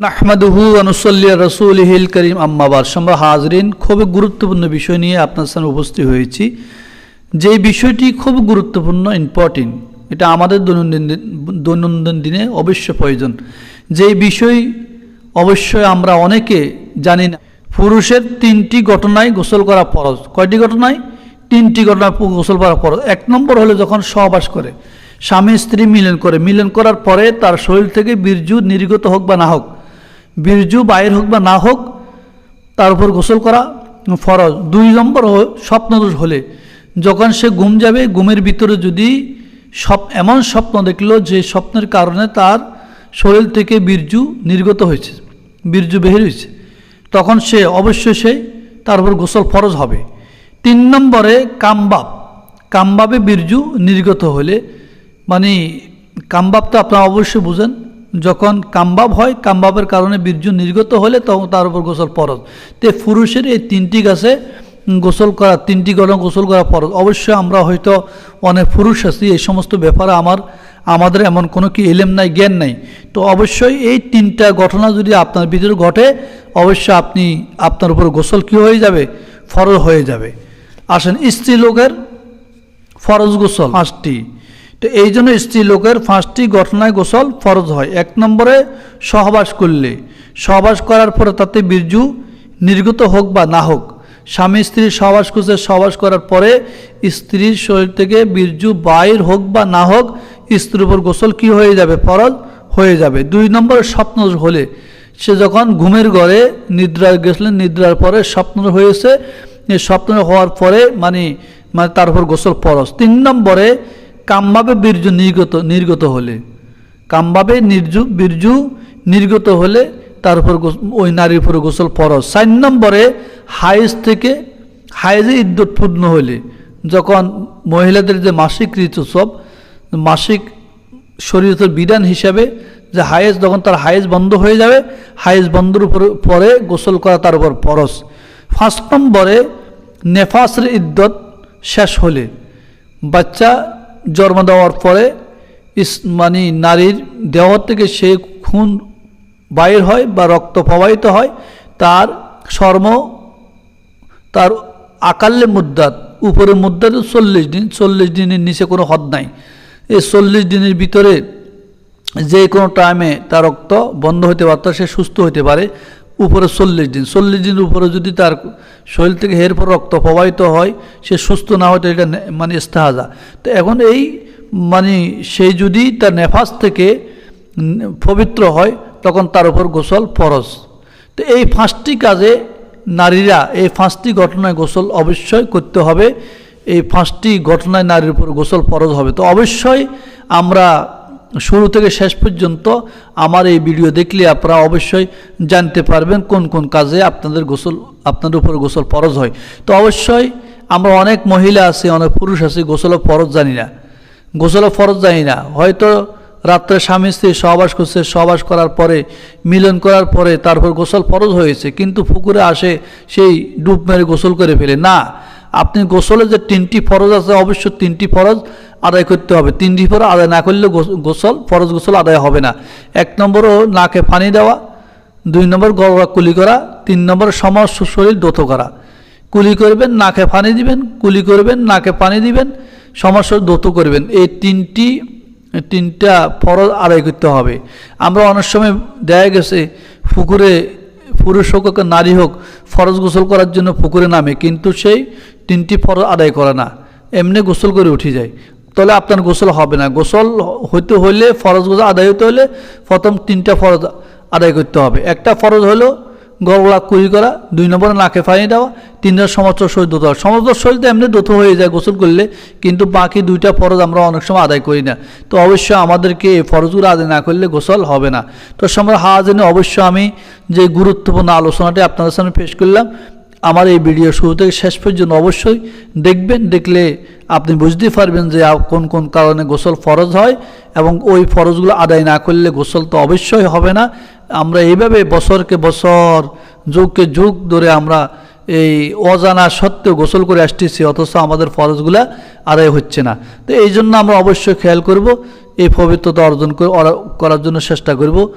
নাহমাদুহু আনুসল্লিয়া রসুল হিল করিম। আম্মাবাদ সম্ভব হাজরিন, খুব গুরুত্বপূর্ণ বিষয় নিয়ে আপনার সামনে উপস্থিত হয়েছি। যে বিষয়টি খুব গুরুত্বপূর্ণ ইম্পর্টেন্ট এটা আমাদের দৈনন্দিন দৈনন্দিন দিনে অবশ্য প্রয়োজন। যে বিষয় অবশ্যই আমরা অনেকে জানি না। পুরুষের তিনটি ঘটনায় গোসল করা ফরজ। কয়টি ঘটনায় তিনটি ঘটনা গোসল করা ফরজ। এক নম্বর হলো যখন সহবাস করে। স্বামী স্ত্রী মিলন করে। মিলন করার পরে তার শরীর থেকে বীর্যু নির্গত হোক বা না হোক বীর্যু বাইর হোক বা না হোক, তার উপর গোসল করা ফরজ। দুই নম্বর স্বপ্নদোষ হলে, যখন সে ঘুম যাবে, ঘুমের ভিতরে যদি সব এমন স্বপ্ন দেখল যে স্বপ্নের কারণে তার শরীর থেকে বীর্যু নির্গত হয়েছে বীর্যু বের হয়েছে, তখন সে অবশ্যই সে তার উপর গোসল ফরজ হবে। তিন নম্বরে কামবাব। কামবাবে বীর্যু নির্গত হলে মানে কামবাব তো আপনারা অবশ্যই বুঝেন যখন কামবাব হয়, কামবাবের কারণে বীর্য নির্গত হলে তখন তার উপর গোসল ফরজ। তে পুরুষের এই তিনটি গাছে গোসল করা, তিনটি গরম গোসল করা ফরজ। অবশ্যই আমরা হয়তো অনেক পুরুষ আছি, এই সমস্ত ব্যাপারে আমার, আমাদের এমন কোনো কি এলেম নাই, জ্ঞান নাই। তো অবশ্যই এই তিনটা ঘটনা যদি আপনার ভিতরে ঘটে, অবশ্যই আপনি, আপনার উপর গোসল কী হয়ে যাবে? ফরজ হয়ে যাবে। আসেন স্ত্রী লোকের ফরজ গোসল। পাঁচটি। তো এই জন্য স্ত্রী লোকের পাঁচটি ঘটনায় গোসল ফরজ হয়। এক নম্বরে সহবাস করলে। সহবাস করার পরে তাতে বীর্যু নির্গত হোক বা না হোক, স্বামী স্ত্রী সহবাস করছে, সহবাস করার পরে স্ত্রীর শরীর থেকে বীর্যু বাইর হোক বা না হোক, স্ত্রীর উপর গোসল কি হয়ে যাবে? ফরজ হয়ে যাবে। দুই নম্বরে স্বপ্ন হলে। সে যখন ঘুমের ঘরে নিদ্রায় গেছিলেন নিদ্রার পরে স্বপ্ন হয়েছে। স্বপ্ন হওয়ার পরে মানে মানে তার উপর গোসল ফরজ। তিন নম্বরে কামভাবে বীর্য নির্গত নির্গত হলে। কামভাবে নির্জু, বীর্যু নির্গত হলে তার উপর ওই নারীর উপরে গোসল ফরজ। চার নম্বরে হাইজ থেকে হাইজে ইদ্যুৎ পূর্ণ হলে যখন মহিলাদের যে মাসিক ঋতুসব মাসিক শরীরের বিধান হিসাবে যে হায়েজ যখন তার হায়েজ বন্ধ হয়ে যাবে হায়েজ বন্ধর উপরে, পরে গোসল করা তার উপর ফরজ। ফার্স্ট নম্বরে নেফাসের ইদ্যত শেষ হলে বাচ্চা জন্ম দেওয়ার পরে মানে নারীর দেহ থেকে সে খুন বাইর হয় বা রক্ত প্রবাহিত হয়, তার শর্ম তার আকাল্যে মুদ্রাত, উপরে মুদ্রাত চল্লিশ দিন, চল্লিশ দিনের নিচে কোনো হদ নাই। এই চল্লিশ দিনের ভিতরে যে কোনো টাইমে তার রক্ত বন্ধ হতে পারে সে সুস্থ হতে পারে। উপরে চল্লিশ দিন চল্লিশ দিন উপরে যদি তার শরীর থেকে হের পর রক্ত প্রবাহিত হয়, সে সুস্থ না হয় এটা মানে ইস্তেহাজা। তো এখন এই মানে সেই যদি তার নেফাস থেকে পবিত্র হয়, তখন তার উপর গোসল ফরজ। তো এই পাঁচটি কাজে নারীরা, এই পাঁচটি ঘটনায় গোসল অবশ্যই করতে হবে। এই পাঁচটি ঘটনায় নারীর উপর গোসল ফরজ হবে। তো অবশ্যই আমরা শুরু থেকে শেষ পর্যন্ত আমার এই ভিডিও দেখলে আপনারা অবশ্যই জানতে পারবেন কোন কোন কাজে আপনাদের গোসল, আপনাদের উপর গোসল ফরজ হয়। তো অবশ্যই আমরা অনেক মহিলা আছে, অনেক পুরুষ আছে গোসল ফরজ জানি না। গোসল ফরজ জানি না। হয়তো রাত্রে স্বামী স্ত্রী সহবাস করছে, সহবাস করার পরে, মিলন করার পরে তারপর গোসল ফরজ হয়েছে, কিন্তু পুকুরে আসে সেই ডুব মেরে গোসল করে ফেলে। না আপনি গোসলে যে তিনটি ফরজ আছে অবশ্য তিনটি ফরজ আদায় করতে হবে। তিনটি ফরজ আদায় না করলে গোস- গোসল, ফরজ গোসল আদায় হবে না। এক নম্বরও নাকে পানি দেওয়া, দুই নম্বর গলা কুলি করা, তিন নম্বর সমস্ত শরীর দোত করা। কুলি করবেন, নাকে পানি দিবেন, কুলি করবেন, নাকে পানি দিবেন সমস্যা দোত করবেন। এই তিনটি, তিনটা ফরজ আদায় করতে হবে। আমরা অনেক সময় দেখা গেছে, পুকুরে পুরুষ হোক নারী হোক, ফরজ গোসল করার জন্য পুকুরে নামে, কিন্তু সেই তিনটি ফরজ আদায় করে না। এমনি গোসল করে উঠে যায়। তাহলে আপনার গোসল হবে না। গোসল হইতে হইলে, ফরজ গোসল আদায় হতে হলে প্রথম তিনটা ফরজ আদায় করতে হবে। একটা ফরজ হলো গলা কুই করা, দুই নম্বরে নাকে পানি দেওয়া, তিন নম্বর সমস্ত শরীর দোত সমস্ত শরীর তো এমনি দোত হয়ে যায় গোসল করলে, কিন্তু বাকি দুইটা ফরজ আমরা অনেক সময় আদায় করি না। তো অবশ্যই আমাদেরকে এই ফরজগুলো আদায় না করলে গোসল হবে না। তো সময় হাজনে অবশ্য আমি যে গুরুত্বপূর্ণ আলোচনাটি আপনাদের সামনে পেশ করলাম আমার এই ভিডিও শুরু থেকে শেষ পর্যন্ত অবশ্যই দেখবেন, দেখলে আপনি বুঝতে পারবেন যে কোন কোন কারণে গোসল ফরজ হয় এবং ওই ফরজগুলো আদায় না করলে গোসল তো অবশ্যই হবে না। আমরা এইভাবে বছরকে বছর, যুগকে যুগ ধরে আমরা এই অজানা সত্ত্বেও গোসল করে আসতেছি, অথচ আমাদের ফরজগুলা আদায় হচ্ছে না। তো এই জন্য আমরা অবশ্যই খেয়াল করব, এই পবিত্রতা অর্জন করে- করার জন্য চেষ্টা করব।